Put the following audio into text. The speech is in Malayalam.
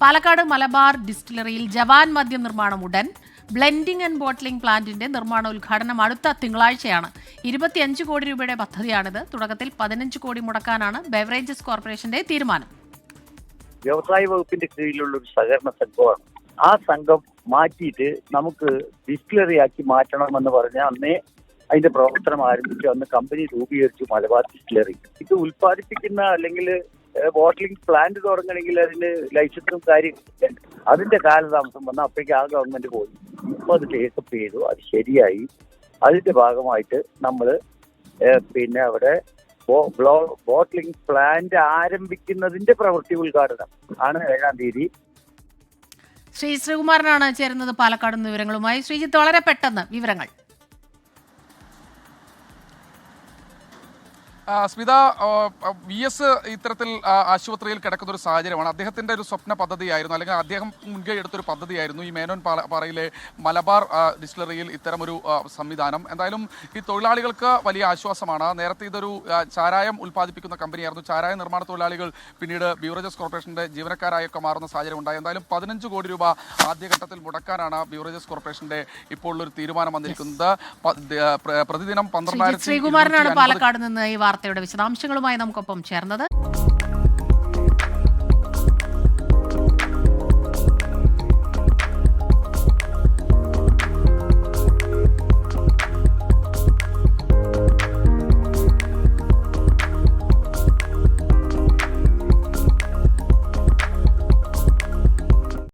പാലക്കാട് മലബാർ ഡിസ്റ്റിലറിയിൽ ജവാൻ മദ്യം നിർമ്മാണം ഉടൻ. ബ്ലെൻഡിംഗ് ആൻഡ് ബോട്ട്ലിംഗ് പ്ലാന്റിന്റെ നിർമ്മാണ ഉദ്ഘാടനം അടുത്ത തിങ്കളാഴ്ചയാണ്. ഇരുപത്തിയഞ്ച് കോടി രൂപയുടെ പദ്ധതിയാണിത്. തുടക്കത്തിൽ പതിനഞ്ച് കോടി മുടക്കാനാണ് ബെവറേജസ് കോർപ്പറേഷന്റെ തീരുമാനം. വ്യവസായ വകുപ്പിന്റെ കീഴിലുള്ള ഒരു സഹകരണ സംഘമാണ്. ആ സംഘം മാറ്റിയിട്ട് നമുക്ക് ഡിസ്റ്റിലറി ആക്കി മാറ്റണമെന്ന് പറഞ്ഞ അന്നേ അതിന്റെ പ്രവർത്തനം ആരംഭിച്ചു. അന്ന് കമ്പനി രൂപീകരിച്ചു മലബാർ ഡിസ്റ്റിലറി. ഇത് ഉൽപ്പാദിപ്പിക്കുന്ന അല്ലെങ്കിൽ ബോട്ട്ലിംഗ് പ്ലാന്റ് തുടങ്ങണമെങ്കിൽ അതിന് ലൈസൻസും കാര്യം അതിന്റെ കാലതാമസം വന്ന അപ്പോഴേക്ക് ആ ഗവൺമെന്റ് പോയി. ഇപ്പൊ അത് ടേക്കപ്പ് ചെയ്തു അത് ശരിയായി. അതിന്റെ ഭാഗമായിട്ട് നമ്മൾ പിന്നെ അവിടെ ബോട്ടിലിംഗ് പ്ലാന്റ് ആരംഭിക്കുന്നതിന്റെ പ്രവൃത്തി ഉദ്ഘാടനം ആണ് ഏഴാം തീയതി. ശ്രീ ശ്രീകുമാരനാണ് ചേരുന്നത് പാലക്കാട് വിവരങ്ങളുമായി. ശ്രീജിത്ത് വളരെ പെട്ടെന്ന് വിവരങ്ങൾ. സ്മിത വി എസ് ഇത്തരത്തിൽ ആശുപത്രിയിൽ കിടക്കുന്ന ഒരു സാഹചര്യമാണ്. അദ്ദേഹത്തിന്റെ ഒരു സ്വപ്ന പദ്ധതിയായിരുന്നു അല്ലെങ്കിൽ അദ്ദേഹം മുൻകൈ എടുത്തൊരു പദ്ധതിയായിരുന്നു ഈ മേനോൻ പാറയിലെ മലബാർ ഡിസ്റ്റിലറിയിൽ ഇത്തരമൊരു സംവിധാനം. എന്തായാലും ഈ തൊഴിലാളികൾക്ക് വലിയ ആശ്വാസമാണ്. നേരത്തെ ഇതൊരു ചാരായം ഉൽപ്പാദിപ്പിക്കുന്ന കമ്പനിയായിരുന്നു. ചാരായ നിർമ്മാണ തൊഴിലാളികൾ പിന്നീട് ബീവറേജസ് കോർപ്പറേഷന്റെ ജീവനക്കാരായൊക്കെ മാറുന്ന സാഹചര്യം ഉണ്ടായി എന്തായാലും പതിനഞ്ച് കോടി രൂപ ആദ്യഘട്ടത്തിൽ മുടക്കാനാണ് ബീവറേജസ് കോർപ്പറേഷന്റെ ഇപ്പോൾ ഒരു തീരുമാനം വന്നിരിക്കുന്നത്. പ്രതിദിനം പന്ത്രണ്ടായിരത്തി പാലക്കാട് നിന്ന് ഈ വാർത്തയുടെ വിശദാംശങ്ങളുമായി നമുക്കൊപ്പം ചേർന്നത്